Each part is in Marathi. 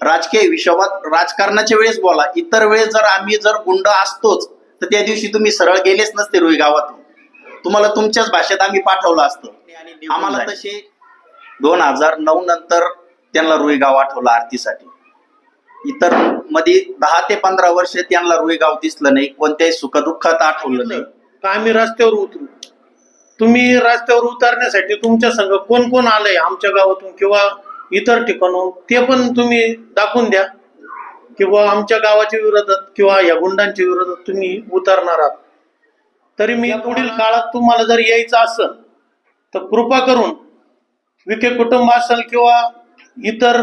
राजकीय हिशोबात राजकारणाच्या वेळेस बोला. इतर वेळेस जर आम्ही जर गुंड असतोच तर त्या दिवशी तुम्ही सरळ गेलेच नसते रुई गावातून. तुम्हाला तुमच्याच भाषेत आम्ही पाठवलं असतं. आम्हाला तसे दोन हजार नऊ नंतर त्यांना रुई गाव आठवलं आरतीसाठी. इतरमध्ये दहा ते पंधरा वर्ष त्यांना रुई गाव दिसलं नाही कोणत्याही सुखदुःखात आठवलं नाही. का आम्ही रस्त्यावर उतरू. तुम्ही रस्त्यावर उतरण्यासाठी तुमच्या संघ कोण कोण आलंय आमच्या गावातून किंवा इतर ठिकाणून ते पण तुम्ही दाखवून द्या. किंवा आमच्या गावाच्या विरोधात किंवा या गुंडांच्या विरोधात तुम्ही उतरणार आहात. तरी मी पुढील काळात तुम्हाला जर यायचं असेल तर कृपा करून विखे कुटुंब असेल किंवा इतर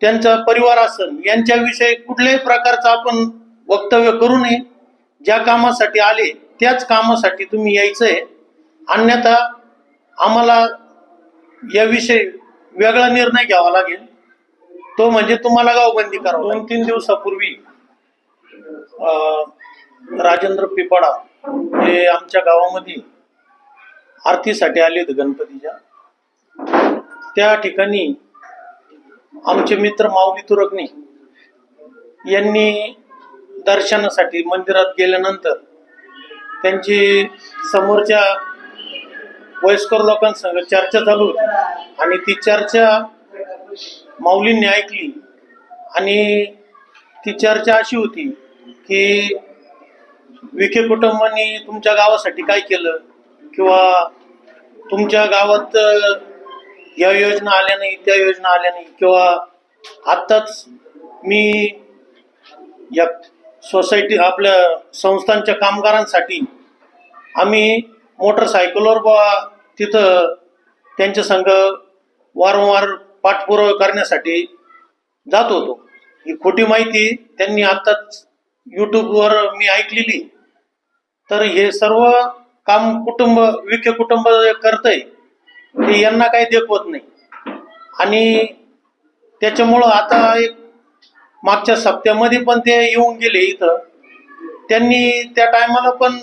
त्यांचा परिवार असेल यांच्याविषयी कुठल्याही प्रकारचं आपण वक्तव्य करू नये. ज्या कामासाठी आले त्याच कामासाठी तुम्ही यायचंय. अन्यथा आम्हाला याविषयी वेगळा निर्णय घ्यावा लागेल. तो म्हणजे तुम्हाला गावबंदी करा दोन तीन दिवसापूर्वी राजेंद्र पिपाडा हे आमच्या गावामध्ये आरतीसाठी आले होते गणपतीच्या. त्या ठिकाणी आमचे मित्र माऊली तुरगणे यांनी दर्शनासाठी मंदिरात गेल्यानंतर त्यांची समोरच्या वयस्कर लोकांसंग चर्चा चालू होती. आणि ती चर्चा माऊलींनी ऐकली. आणि ती चर्चा अशी होती की विखे कुटुंबांनी तुमच्या गावासाठी काय केलं? किंवा तुमच्या गावात या योजना आल्या नाही त्या योजना आल्या नाही. किंवा आत्ताच मी या सोसायटी आपल्या संस्थांच्या कामगारांसाठी आम्ही मोटरसायकलवर बुवा तिथं त्यांच्या संघ वारंवार पाठपुरावा करण्यासाठी जात होतो. ही खोटी माहिती त्यांनी आत्ताच यूट्यूबवर मी ऐकलेली. तर हे सर्व काम कुटुंब विखे कुटुंब करतंय ते यांना काही देखवत नाही. आणि त्याच्यामुळं आता एक मागच्या सप्त्यामध्ये पण ते येऊन गेले इथं. त्यांनी त्या टायमाला पण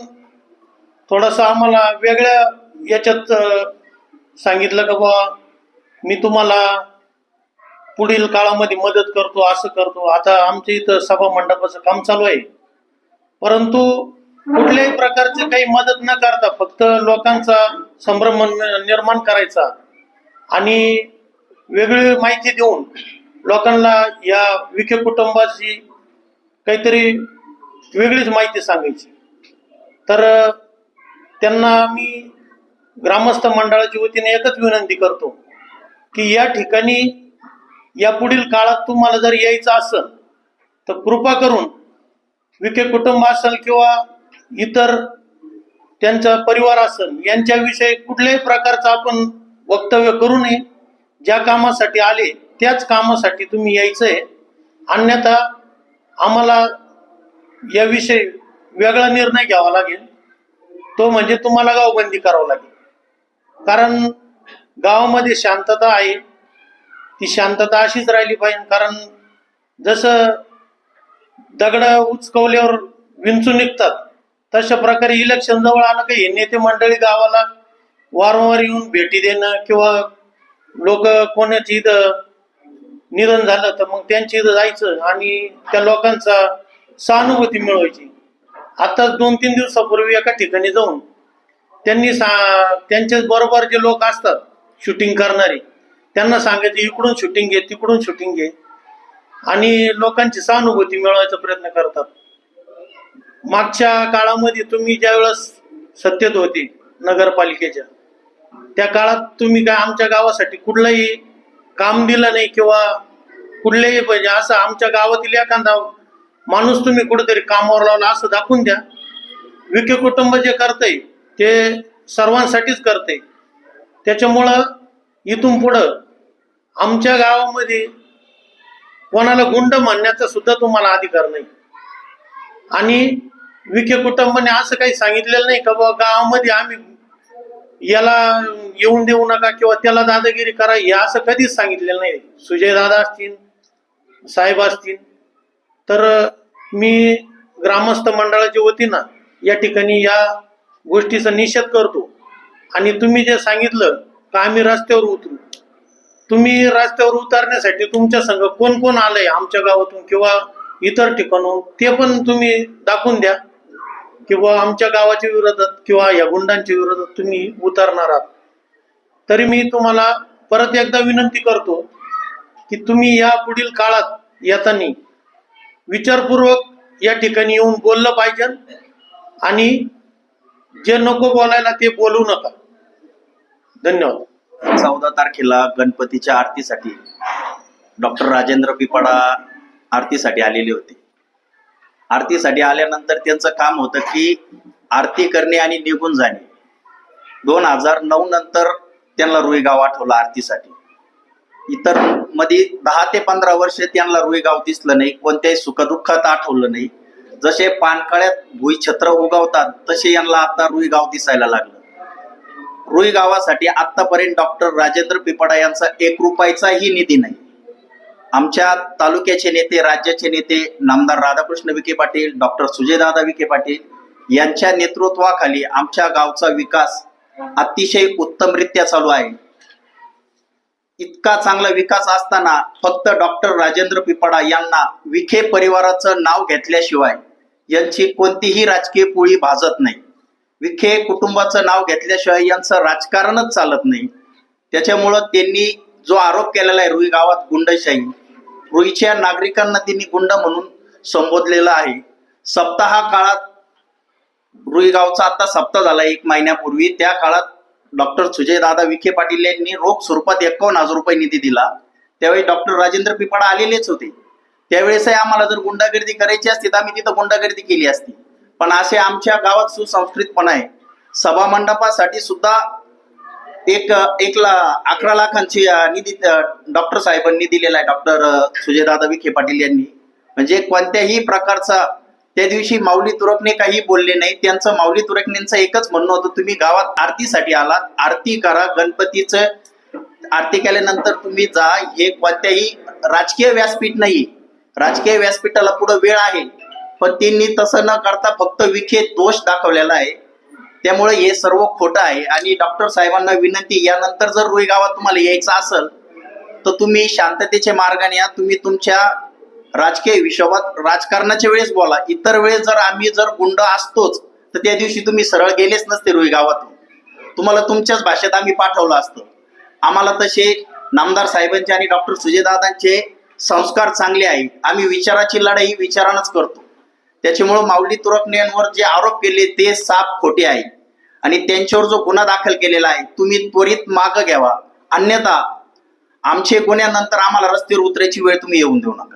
थोडंसं आम्हाला वेगळ्या याच्यात सांगितलं का बा मी तुम्हाला पुढील काळामध्ये मदत करतो असं करतो. आता आमच्या इथं सभा मंडपाचं काम चालू आहे. परंतु कुठल्याही प्रकारचे काही मदत न करता फक्त लोकांचा संभ्रम निर्माण करायचा आणि वेगळी माहिती देऊन लोकांना या विखे कुटुंबाची काहीतरी वेगळीच माहिती सांगायची. तर त्यांना मी ग्रामस्थ मंडळाच्या वतीने एकच विनंती करतो की या ठिकाणी या पुढील काळात तुम्हाला जर यायचं असेल तर कृपा करून विखे कुटुंब असेल किंवा इतर त्यांचा परिवार असेल यांच्याविषयी कुठल्याही प्रकारचं आपण वक्तव्य करू नये. ज्या कामासाठी आले त्याच कामासाठी तुम्ही यायचंय. अन्यथा आम्हाला याविषयी वेगळा निर्णय घ्यावा लागेल. तो म्हणजे तुम्हाला गावबंदी करावं लागेल. कारण गावामध्ये शांतता आहे. ती शांतता अशीच राहिली पाहिजे. कारण जसं दगड उचकवल्यावर विंचून निघतात तशा प्रकारे इलेक्शन जवळ आलं की हे नेते मंडळी गावाला वारंवार येऊन भेटी देणं किंवा लोक कोणाची इथं निधन झालं तर मग त्यांच्या इथं जायचं आणि त्या लोकांचा सहानुभूती मिळवायची. आताच दोन तीन दिवसापूर्वी एका ठिकाणी जाऊन त्यांनी सा त्यांच्याच बरोबर जे लोक असतात शूटिंग करणारे त्यांना सांगायचे इकडून शूटिंग घे तिकडून शूटिंग घे. आणि लोकांची सहानुभूती मिळवायचा प्रयत्न करतात. मागच्या काळामध्ये तुम्ही ज्या वेळेस सत्तेत होते नगरपालिकेच्या त्या काळात तुम्ही काय आमच्या गावासाठी कुठलंही काम दिलं नाही किंवा कुठलेही पाहिजे म्हणजे असं आमच्या गावातील एखादा माणूस तुम्ही कुठेतरी कामावर लावला असं दाखवून द्या. विखे कुटुंब जे करतंय ते सर्वांसाठीच करते त्याच्यामुळं इथून पुढं आमच्या गावामध्ये कोणाला गुंड मानण्याचा सुद्धा तुम्हाला अधिकार नाही. आणि विखे कुटुंबाने असं काही सांगितलेलं नाही का बाबा गावामध्ये आम्ही याला येऊन देऊ नका किंवा त्याला दादागिरी करा हे असं कधीच सांगितलेलं नाही. सुजय दादा असतील साहेब असतील तर मी ग्रामस्थ मंडळाच्या वतीनं या ठिकाणी या गोष्टीचा निषेध करतो. आणि तुम्ही जे सांगितलं का आम्ही रस्त्यावर उतरू? तुम्ही रस्त्यावर उतरण्यासाठी तुमच्या संघ कोण कोण आलंय आमच्या गावातून किंवा इतर ठिकाणून ते पण तुम्ही दाखवून द्या. किंवा आमच्या गावाच्या विरोधात किंवा या गुंडांच्या विरोधात तुम्ही उतरणार आहात. तरी मी तुम्हाला परत एकदा विनंती करतो की तुम्ही या पुढील काळात येताना विचारपूर्वक या ठिकाणी येऊन बोललं पाहिजे. आणि जे नको बोलायला ते बोलू नका. धन्यवाद. चौदा तारखेला गणपतीच्या आरतीसाठी डॉक्टर राजेंद्र पिपाडा आरतीसाठी आलेले होते. आरतीसाठी आल्यानंतर त्यांचं काम होतं की आरती करणे आणि निघून जाणे. दोन हजार नऊ नंतर त्यांना रुईगाव आठवलं आरतीसाठी. इतरमध्ये दहा ते पंधरा वर्ष त्यांना रुईगाव दिसलं नाही कोणत्याही सुखदुःखात आठवलं नाही. जसे पानकळ्यात भुईछत्र उगवतात तसे यांना आता रुईगाव दिसायला लागलं. रुईगावासाठी आतापर्यंत डॉक्टर राजेंद्र पिपाडा यांचा एक रुपयाचाही निधी नाही. आमच्या तालुक्याचे नेते राज्याचे नेते नामदार राधाकृष्ण विखे पाटील डॉक्टर सुजयदादा विखे पाटील यांच्या नेतृत्वाखाली आमच्या गावचा विकास अतिशय उत्तमरित्या चालू आहे. इतका चांगला विकास असताना फक्त डॉक्टर राजेंद्र पिपाडा यांना विखे परिवाराचं नाव घेतल्याशिवाय यांची कोणतीही राजकीय पोळी भाजत नाही. विखे कुटुंबाचं नाव घेतल्याशिवाय यांचं राजकारणच चालत नाही. त्याच्यामुळं त्यांनी जो आरोप केलेला आहे रुई गावात गुंडशाही रुईच्या नागरिकांना त्यांनी गुंड म्हणून संबोधलेलं आहे. सप्ताह काळात रुई गावचा आता सप्ताह झाला एक महिन्यापूर्वी. त्या काळात डॉक्टर सुजयदादा विखे पाटील यांनी रोख स्वरूपात एकावन्न हजार रुपये निधी दिला. त्यावेळी डॉक्टर राजेंद्र पिपाडा आलेलेच होते. त्यावेळेसही आम्हाला जर गुंडागर्दी करायची असती तर आम्ही तिथं गुंडागर्दी केली असती. पण असे आमच्या गावात सुसंस्कृतपणा आहे. सभा मंडपासाठी सुद्धा एक एक ला अकरा लाखांची निधी डॉक्टर साहेबांनी दिलेला आहे. डॉक्टर सुजयदादा विखे पाटील यांनी. म्हणजे कोणत्याही प्रकारचा त्या दिवशी माऊली तुरकने काही बोलले नाही. त्यांचं माऊली तुरकनेंचं एकच म्हणणं होतं तुम्ही गावात आरतीसाठी आलात. आरती करा. गणपतीचं आरती केल्यानंतर तुम्ही जा. हे कोणत्याही राजकीय व्यासपीठ नाही. राजकीय व्यासपीठाला पुढे वेळ आहे. पण त्यांनी तसं न करता फक्त विखे दोष दाखवलेला आहे. त्यामुळे हे सर्व खोटं आहे. आणि डॉक्टर साहेबांना विनंती यानंतर जर रुई गावात तुम्हाला यायचं असेल तर तुम्ही शांततेच्या मार्गाने या. तुम्ही तुमच्या राजकीय विषयात राजकारणाच्या वेळेस बोला. इतर वेळेस जर आम्ही जर गुंड असतोच तर त्या दिवशी तुम्ही सरळ गेलेच नसते रुई गावातून. तुम्हाला तुमच्याच भाषेत आम्ही पाठवलं असतं. आम्हाला तसे नामदार साहेबांचे आणि डॉक्टर सुजयदादांचे संस्कार चांगले आहेत. आम्ही विचाराची लढाई विचारानच करतो. त्याच्यामुळं माऊली तुरकण्यांवर जे आरोप केले ते साप खोटे आहे आणि त्यांच्यावर जो गुन्हा दाखल केलेला आहे तुम्ही त्वरित मागं घ्यावा. अन्यथा आमचे गुन्ह्यानंतर आम्हाला रस्त्यावर उतरायची वेळ तुम्ही येऊन देऊ नका.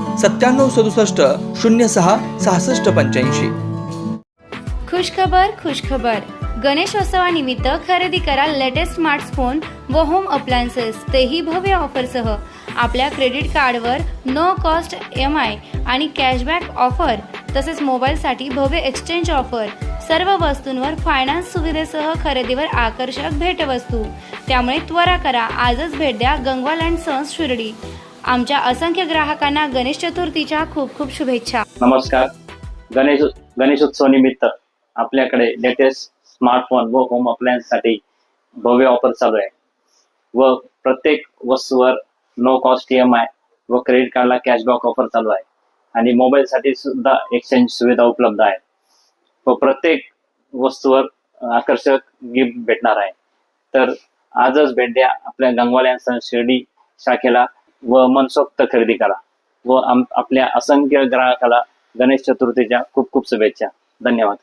सत्त्याण्णव सदुसष्ट शून्य सहा सहासष्ट पंच्याऐंशी. खुशखबर खुशखबर. गणेशोत्सवानिमित्त खरेदी करा लेटेस्ट स्मार्टफोन व होम अप्लायन्सेस तेही भव्य ऑफरसह. आपल्या क्रेडिट कार्डवर नो कॉस्ट एम आय आणि कॅशबॅक ऑफर तसेच मोबाईलसाठी भव्य एक्सचेंज ऑफर सर्व वस्तूंवर फायनान्स सुविधेसह खरेदीवर आकर्षक भेटवस्तू. त्यामुळे त्वरा करा. आजच भेट द्या गंगवाल अँड सन्स शिर्डी. आमच्या असंख्य ग्राहकांना गणेश चतुर्थीच्या खूप खूप शुभेच्छा. नमस्कार. गणेश गणेशोत्सव निमित्त आपल्याकडे लेटेस्ट स्मार्टफोन व होम अप्लायन्ससाठी भव्य ऑफर चालू आहे. व प्रत्येक वस्तूवर no cost E M I व क्रेडिट कार्डला कॅशबॅक ऑफर चालू आहे. आणि मोबाईलसाठी सुद्धा एक्सचेंज सुविधा उपलब्ध आहे. व प्रत्येक वस्तूवर आकर्षक गिफ्ट भेटणार आहे. तर आजच भेट द्या आपल्या गंगवाल शिर्डी शाखेला. व मनसोक्त खरेदी करा. व आपल्या असंख्य ग्राहकाला गणेश चतुर्थीच्या खूप खूप शुभेच्छा. धन्यवाद.